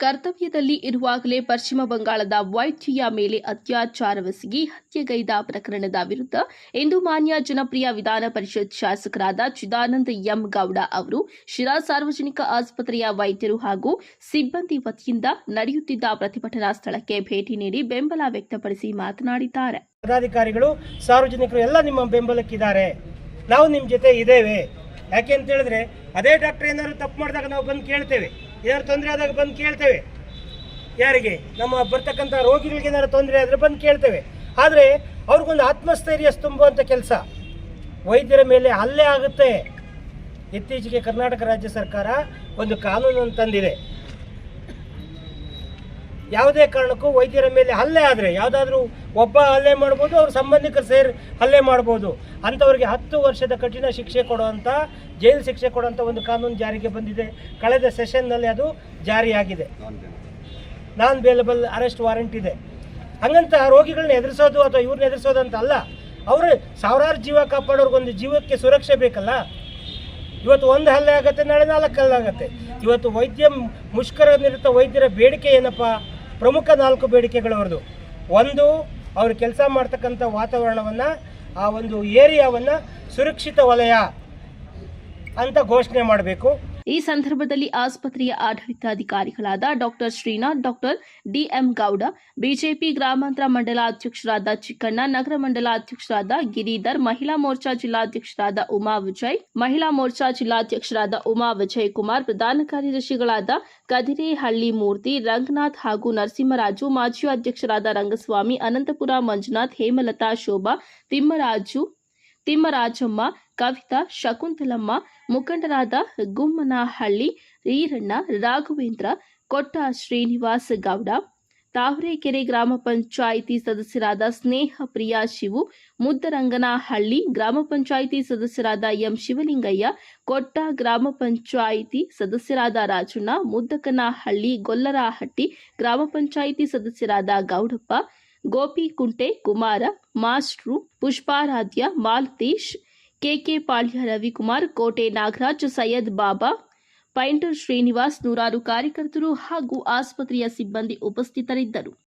ಕರ್ತವ್ಯದಲ್ಲಿ ಇರುವಾಗಲೇ ಪಶ್ಚಿಮ ಬಂಗಾಳದ ವೈದ್ಯೆಯ ಮೇಲೆ ಅತ್ಯಾಚಾರವೆಸಗಿ ಹತ್ಯೆಗೈದ ಪ್ರಕರಣದ ವಿರುದ್ಧ ಇಂದು ಮಾನ್ಯ ಜನಪ್ರಿಯ ವಿಧಾನ ಪರಿಷತ್ ಶಾಸಕರಾದ ಚಿದಾನಂದ ಎಂ ಗೌಡ ಅವರು ಶಿರಾ ಸಾರ್ವಜನಿಕ ಆಸ್ಪತ್ರೆಯ ವೈದ್ಯರು ಹಾಗೂ ಸಿಬ್ಬಂದಿ ವತಿಯಿಂದ ನಡೆಯುತ್ತಿದ್ದ ಪ್ರತಿಭಟನಾ ಸ್ಥಳಕ್ಕೆ ಭೇಟಿ ನೀಡಿ ಬೆಂಬಲ ವ್ಯಕ್ತಪಡಿಸಿ ಮಾತನಾಡಿದ್ದಾರೆ. ಪದಾಧಿಕಾರಿಗಳು, ಸಾರ್ವಜನಿಕರು ಎಲ್ಲ ನಿಮ್ಮ ಬೆಂಬಲಕ್ಕಿದ್ದಾರೆ. ನಾವು ನಿಮ್ಮ ಜೊತೆ ಇದ್ದೇವೆ. ಯಾಕೆ ಅಂತ ಹೇಳಿದ್ರೆ, ಅದೇ ಡಾಕ್ಟರ್ ಏನಾದ್ರು ತಪ್ಪು ಮಾಡಿದಾಗ ನಾವು ಬಂದು ಕೇಳ್ತೇವೆ. ಏನಾದ್ರು ತೊಂದರೆ ಆದಾಗ ಬಂದು ಕೇಳ್ತೇವೆ. ಯಾರಿಗೆ? ನಮ್ಮ ಬರ್ತಕ್ಕಂಥ ರೋಗಿಗಳಿಗೆ ಏನಾದ್ರು ತೊಂದರೆ ಆದರೆ ಬಂದು ಕೇಳ್ತೇವೆ. ಆದರೆ ಅವ್ರಿಗೊಂದು ಆತ್ಮಸ್ಥೈರ್ಯ ತುಂಬುವಂಥ ಕೆಲಸ. ವೈದ್ಯರ ಮೇಲೆ ಅಲ್ಲೇ ಆಗುತ್ತೆ. ಇತ್ತೀಚೆಗೆ ಕರ್ನಾಟಕ ರಾಜ್ಯ ಸರ್ಕಾರ ಒಂದು ಕಾನೂನನ್ನು ತಂದಿದೆ. ಯಾವುದೇ ಕಾರಣಕ್ಕೂ ವೈದ್ಯರ ಮೇಲೆ ಹಲ್ಲೆ ಆದರೆ, ಯಾವುದಾದ್ರೂ ಒಬ್ಬ ಹಲ್ಲೆ ಮಾಡ್ಬೋದು, ಅವ್ರ ಸಂಬಂಧಿಕರು ಸೇರಿ ಹಲ್ಲೆ ಮಾಡ್ಬೋದು. ಅಂಥವ್ರಿಗೆ ಹತ್ತು ವರ್ಷದ ಕಠಿಣ ಶಿಕ್ಷೆ ಕೊಡುವಂಥ, ಜೈಲು ಶಿಕ್ಷೆ ಕೊಡುವಂಥ ಒಂದು ಕಾನೂನು ಜಾರಿಗೆ ಬಂದಿದೆ. ಕಳೆದ ಸೆಷನ್ನಲ್ಲಿ ಅದು ಜಾರಿಯಾಗಿದೆ. ನಾನ್ ಬೇಲೆಬಲ್ ಅರೆಸ್ಟ್ ವಾರೆಂಟ್ ಇದೆ. ಹಂಗಂತ ರೋಗಿಗಳನ್ನ ಎದುರಿಸೋದು ಅಥವಾ ಇವ್ರನ್ನ ಎದುರಿಸೋದು ಅಂತ ಅಲ್ಲ. ಅವರು ಸಾವಿರಾರು ಜೀವ ಕಾಪಾಡೋರ್ಗೊಂದು ಜೀವಕ್ಕೆ ಸುರಕ್ಷೆ ಬೇಕಲ್ಲ? ಇವತ್ತು ಒಂದು ಹಲ್ಲೆ ಆಗುತ್ತೆ, ನಾಳೆ ನಾಲ್ಕು ಹಲ್ಲೆ ಆಗುತ್ತೆ. ಇವತ್ತು ವೈದ್ಯ ಮುಷ್ಕರ ನಿರತ ವೈದ್ಯರ ಬೇಡಿಕೆ ಏನಪ್ಪ? ಪ್ರಮುಖ ನಾಲ್ಕು ಬೇಡಿಕೆಗಳು ಅವ್ರದ್ದು. ಒಂದು, ಅವರು ಕೆಲಸ ಮಾಡ್ತಕ್ಕಂಥ ವಾತಾವರಣವನ್ನು, ಆ ಒಂದು ಏರಿಯಾವನ್ನು ಸುರಕ್ಷಿತ ವಲಯ ಅಂತ ಘೋಷಣೆ ಮಾಡಬೇಕು. ಈ ಸಂದರ್ಭದಲ್ಲಿ ಆಸ್ಪತ್ರೆಯ ಆಡಳಿತಾಧಿಕಾರಿಗಳಾದ doctor Srinath, doctor DM Gowda, BJP ಗ್ರಾಮಾಂತರ ಮಂಡಲ ಅಧ್ಯಕ್ಷರಾದ ಚಿಕ್ಕಣ್ಣ, ನಗರ ಮಂಡಲ ಅಧ್ಯಕ್ಷರಾದ ಗಿರಿಧರ್, ಮಹಿಳಾ ಮೋರ್ಚಾ ಜಿಲ್ಲಾಧ್ಯಕ್ಷರಾದ ಉಮಾ ವಿಜಯ್, ಮಹಿಳಾ ಮೋರ್ಚಾ ಜಿಲ್ಲಾಧ್ಯಕ್ಷರಾದ ಉಮಾ ವಿಜಯ್ ಕುಮಾರ್ ಪ್ರಧಾನ ಕಾರ್ಯದರ್ಶಿಗಳಾದ ಕದಿರೇಹಳ್ಳಿ ಮೂರ್ತಿ, ರಂಗನಾಥ್ ಹಾಗೂ ನರಸಿಂಹರಾಜು, ಮಾಜಿ ಅಧ್ಯಕ್ಷರಾದ ರಂಗಸ್ವಾಮಿ, ಅನಂತಪುರ ಮಂಜುನಾಥ್, ಹೇಮಲತಾ ಶೋಭಾ, ತಿಮ್ಮರಾಜು ತಿಮ್ಮರಾಜಮ್ಮ, ಕವಿತಾ, ಶಕುಂತಲಮ್ಮ, ಮುಖಂಡರಾದ ಗುಮ್ಮನಹಳ್ಳಿ, ಈರಣ್ಣ, ರಾಘವೇಂದ್ರ, ಕೊಟ್ಟ ಶ್ರೀನಿವಾಸ ಗೌಡ, ತಾವರೆಕೆರೆ ಗ್ರಾಮ ಪಂಚಾಯಿತಿ ಸದಸ್ಯರಾದ ಸ್ನೇಹ ಪ್ರಿಯಾ ಶಿವು, ಮುದ್ದರಂಗನಹಳ್ಳಿ ಗ್ರಾಮ ಪಂಚಾಯಿತಿ ಸದಸ್ಯರಾದ ಎಂ ಶಿವಲಿಂಗಯ್ಯ, ಕೊಟ್ಟ ಗ್ರಾಮ ಪಂಚಾಯಿತಿ ಸದಸ್ಯರಾದ ರಾಜಣ್ಣ, ಮುದ್ದಕನಹಳ್ಳಿ ಗೊಲ್ಲರಹಟ್ಟಿ ಗ್ರಾಮ ಪಂಚಾಯಿತಿ ಸದಸ್ಯರಾದ Gowdappa Gopikunte, Kumara master Pushparadhya, Malteesh, K K Palya, Ravikumar, Kote Nagaraj, Syed Baba, painter Srinivas ನೂರಾರು ಕಾರ್ಯಕರ್ತರು ಹಾಗೂ ಆಸ್ಪತ್ರೆಯ ಸಿಬ್ಬಂದಿ ಉಪಸ್ಥಿತರಿದ್ದರು.